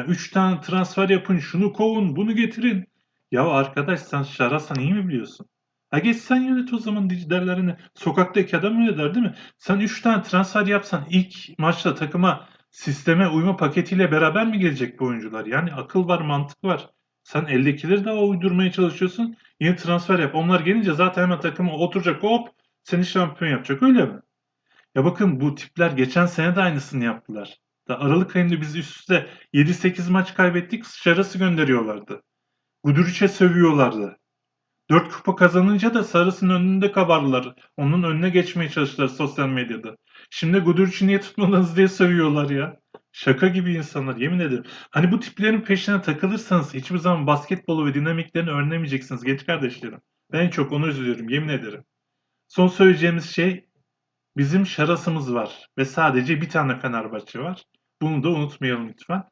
Ya üç tane transfer yapın, şunu kovun, bunu getirin. Ya arkadaş sen Şarasan iyi mi biliyorsun? Ha geç sen yönet o zaman liderlerini. Sokaktaki adam öyle der değil mi? Sen 3 tane transfer yapsan ilk maçta takıma sisteme uyma paketiyle beraber mi gelecek bu oyuncular? Yani akıl var, mantık var. Sen eldekileri daha uydurmaya çalışıyorsun. Yeni transfer yap. Onlar gelince zaten hemen takıma oturacak hop seni şampiyon yapacak öyle mi? Ya bakın bu tipler geçen sene de aynısını yaptılar. Aralık ayında biz üst üste 7-8 maç kaybettik. Şarası gönderiyorlardı. Guduric'e sövüyorlardı. 4 kupa kazanınca da Sarıs'ın önünde kabardılar. Onun önüne geçmeye çalıştılar sosyal medyada. Şimdi Guduric'i niye tutmadınız diye sövüyorlar ya. Şaka gibi insanlar yemin ederim. Hani bu tiplerin peşine takılırsanız hiçbir zaman basketbolu ve dinamiklerini öğrenemeyeceksiniz genç kardeşlerim. Ben en çok onu üzülüyorum yemin ederim. Son söyleyeceğimiz şey bizim şarasımız var ve sadece bir tane Fenerbahçe var. Bunu da unutmayalım lütfen.